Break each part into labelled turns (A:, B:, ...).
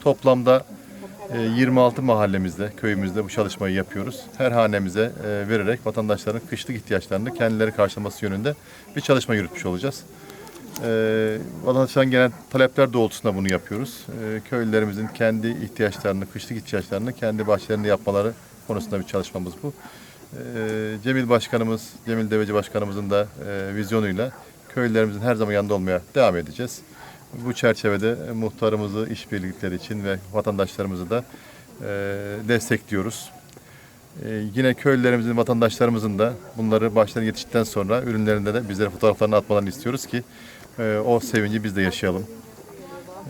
A: Toplamda e, 26 mahallemizde, köyümüzde bu çalışmayı yapıyoruz. Her hanemize e, vererek vatandaşların kışlık ihtiyaçlarını kendileri karşılaması yönünde bir çalışma yürütmüş olacağız. E, Vatandaşların gelen talepler doğrultusunda bunu yapıyoruz. E, Köylülerimizin kendi ihtiyaçlarını, kışlık ihtiyaçlarını kendi bahçelerinde yapmaları konusunda bir çalışmamız bu. E, Cemil Başkanımız, Cemil Deveci Başkanımızın da e, vizyonuyla köylülerimizin her zaman yanında olmaya devam edeceğiz. Bu çerçevede muhtarımızı işbirlikleri için ve vatandaşlarımızı da e, destekliyoruz. E, yine köylülerimizin, vatandaşlarımızın da bunları başlarına yetiştikten sonra ürünlerinde de bizlere fotoğraflarını atmalarını istiyoruz ki e, o sevinci biz de yaşayalım.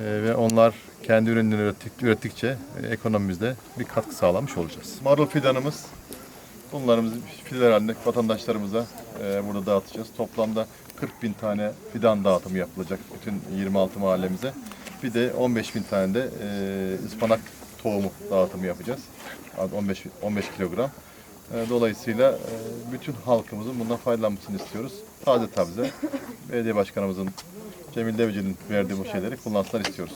A: E, ve onlar kendi ürünlerini ürettik, ürettikçe e, ekonomimizde bir katkı sağlamış olacağız. Marul fidanımız Bunlarımızı fideler halinde vatandaşlarımıza e, burada dağıtacağız. Toplamda 40 bin tane fidan dağıtımı yapılacak bütün 26 mahallemize. Bir de 15 bin tane de e, ıspanak tohumu dağıtımı yapacağız. 15 15 kilogram. E, dolayısıyla e, bütün halkımızın bundan faydalanmasını istiyoruz. Taze taze belediye başkanımızın Cemil Devci'nin verdiği bu şeyleri kullansınlar istiyoruz.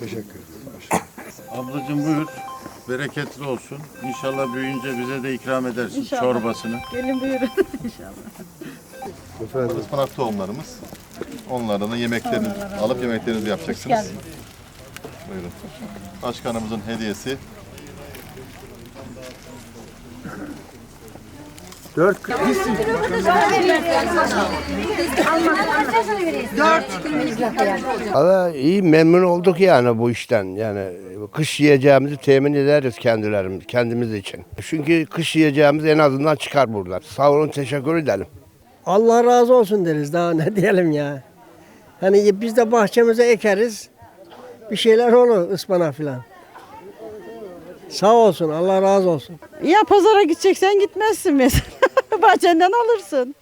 B: Teşekkür ederim.
C: Ablacığım buyur. Bereketli olsun. İnşallah büyüyünce bize de ikram edersin çorbasını.
D: Gelin buyurun.
B: Efendim,
A: Ispanak tohumlarımız. Onlardan da yemeklerini alıp yemeklerinizi yapacaksınız. Buyurun. Başkanımızın hediyesi.
E: Valla iyi memnun olduk yani bu işten. Yani kış yiyeceğimizi temin ederiz kendilerimiz, kendimiz için. Çünkü kış yiyeceğimiz en azından çıkar buradan. Sağ olun teşekkür edelim.
F: Allah razı olsun deriz daha ne diyelim ya. Hani biz de bahçemize ekeriz. Bir şeyler olur ıspanak filan. Sağ olsun Allah razı olsun.
D: Ya pazara gideceksen gitmezsin mesela. Bahçenden alırsın.